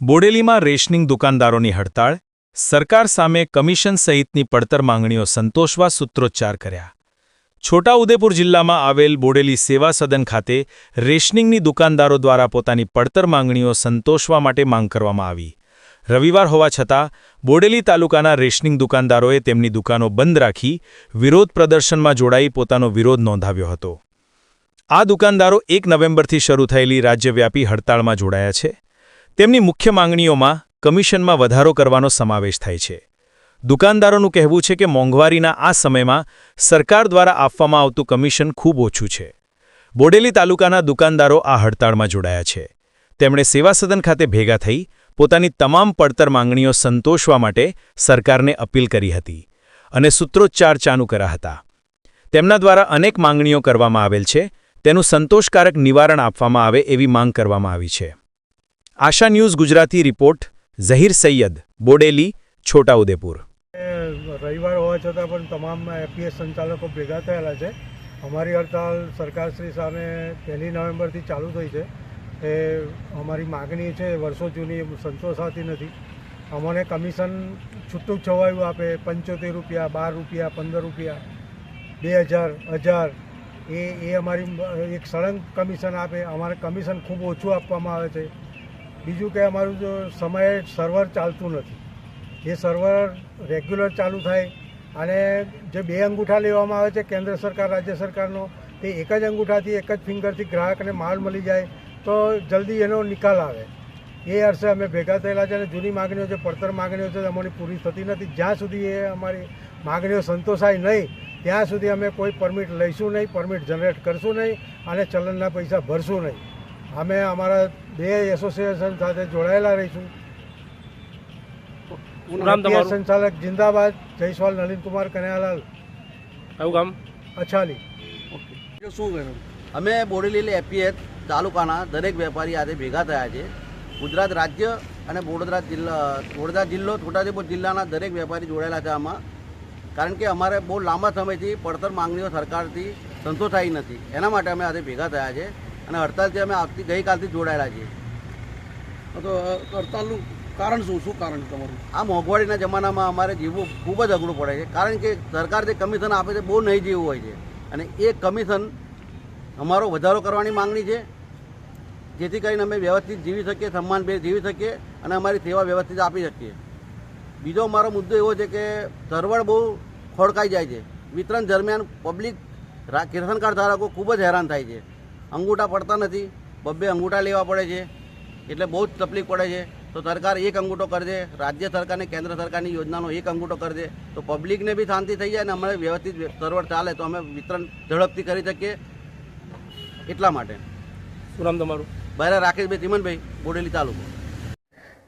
બોડેલીમાં rationing દુકાનદારોની હડતાળ, સરકાર સામે કમિશન સહિતની પડતર માંગણીઓ સંતોષવા સૂત્રોચ્ચાર કર્યા. છોટાઉદેપુર જિલ્લામાં આવેલ બોડેલી સેવા સદન ખાતે રેશનિંગની દુકાનદારો દ્વારા પોતાની પડતર માંગણીઓ સંતોષવા માટે માંગ કરવામાં આવી. રવિવાર હોવા છતાં, બોડેલી તાલુકાના રેશનિંગ દુકાનદારોએ તેમની દુકાનો બંધ રાખી, વિરોધ પ્રદર્શનમાં જોડાઈ પોતાનો વિરોધ નોંધાવ્યો હતો. આ દુકાનદારો એક નવેમ્બરથી શરૂ થયેલી રાજ્યવ્યાપી હડતાળમાં જોડાયા છે. તેમની મુખ્ય માંગણીઓમાં કમિશનમાં વધારો કરવાનો સમાવેશ થાય છે. દુકાનદારોનું કહેવું છે કે મોંઘવારીના આ સમયમાં સરકાર દ્વારા આપવામાં આવતું કમિશન ખૂબ ઓછું છે. બોડેલી તાલુકાના દુકાનદારો આ હડતાળમાં જોડાયા છે. તેમણે સેવા સદન ખાતે ભેગા થઈ પોતાની તમામ પડતર માંગણીઓ સંતોષવા માટે સરકારને અપીલ કરી હતી અને સૂત્રોચ્ચાર ચાલુ કર્યા હતા. તેમના દ્વારા અનેક માંગણીઓ કરવામાં આવેલ છે. તેનું સંતોષકારક નિવારણ આપવામાં આવે એવી માંગ કરવામાં આવી છે. Asha news Gujarati report, Zaheer Sayed, Bodeli, Chhotaudepur. રવિવાર હોવા છતાં પણ તમામ એપીએસ સંચાલકો ભેગા થયેલા છે. અમારી હડતાલ સરકારશ્રી સામે પહેલી નવેમ્બરથી ચાલુ થઈ છે. એ અમારી માગણી છે વર્ષો જૂની સંતોષાતી નથી. અમને કમિશન છૂટું છવાયું આપે, પંચોતેર રૂપિયા, બાર રૂપિયા, પંદર રૂપિયા, બે હજાર હજાર. એ એ અમારી એક સળંગ કમિશન આપે. અમારે કમિશન ખૂબ ઓછું આપવામાં આવે છે. બીજું કે અમારું જો સમયે સર્વર ચાલતું નથી. એ સર્વર રેગ્યુલર ચાલુ થાય અને જે બે અંગૂઠા લેવામાં આવે છે, કેન્દ્ર સરકાર, રાજ્ય સરકારનો, તે એક જ અંગૂઠાથી, એક જ ફિંગરથી ગ્રાહકને માલ મળી જાય, તો જલ્દી એનો નિકાલ આવે. એ અર્થે અમે ભેગા થયેલા છે અને જૂની માગણીઓ છે, પડતર માગણીઓ છે, અમારી પૂરી થતી નથી. જ્યાં સુધી એ અમારી માગણીઓ સંતોષાય નહીં, ત્યાં સુધી અમે કોઈ પરમિટ લઈશું નહીં પરમિટ જનરેટ કરશું નહીં અને ચલણના પૈસા ભરશું નહીં. અમે અમારા બે એસોસિએશન સાથે જોડાયેલા રહીશું. સંચાલક જિંદાબાદ જયસ્વાલ નલિનકુમાર કનૈયાલાલ. કયું ગામ? અછાલી. શું કર્યું અમે બોડેલી એપીએચ તાલુકાના દરેક વેપારી આજે ભેગા થયા છે. ગુજરાત રાજ્ય અને વડોદરા જિલ્લા વડોદરા જિલ્લો છોટાઉદેપુર જિલ્લાના દરેક વેપારી જોડાયેલા છે આમાં. કારણ કે અમારે બહુ લાંબા સમયથી પડતર માંગણીઓ સરકારથી સંતોષાઈ નથી. એના માટે અમે આજે ભેગા થયા છે. અને હડતાલથી અમે આવતી ગઈકાલથી જોડાયેલા છીએ. તો હડતાલનું કારણ શું? શું કારણ છે તમારું? આ મોંઘવારીના જમાનામાં અમારે જીવવું ખૂબ જ અઘરું પડે છે. કારણ કે સરકાર જે કમિશન આપે છે બહુ નહીં જીવવું હોય છે. અને એ કમિશન અમારો વધારો કરવાની માંગણી છે. જેથી કરીને અમે વ્યવસ્થિત જીવી શકીએ સન્માનભેર જીવી શકીએ અને અમારી સેવા વ્યવસ્થિત આપી શકીએ. બીજો અમારો મુદ્દો એવો છે કે સર્વર બહુ ખોડકાઈ જાય છે. વિતરણ દરમિયાન પબ્લિક રા- રેશન કાર્ડ ધારકો ખૂબ જ હેરાન થાય છે. અંગૂઠા પડતા નથી. બબ્બે અંગૂઠા લેવા પડે છે. એટલે બહુ જ તકલીફ પડે છે. તો સરકાર એક અંગૂઠો કરી દે રાજ્ય સરકાર અને કેન્દ્ર સરકારની યોજનાનો એક અંગૂઠો કરી દે તો પબ્લિકને બી શાંતિ થઈ જાય અને અમારે વ્યવસ્થિત સર્વર ચાલે તો અમે વિતરણ ઝડપથી કરી શકીએ એટલા માટે. શું નામ તમારું? બહાર રાકેશભાઈ ચિમનભાઈ બોડેલી તાલુકો.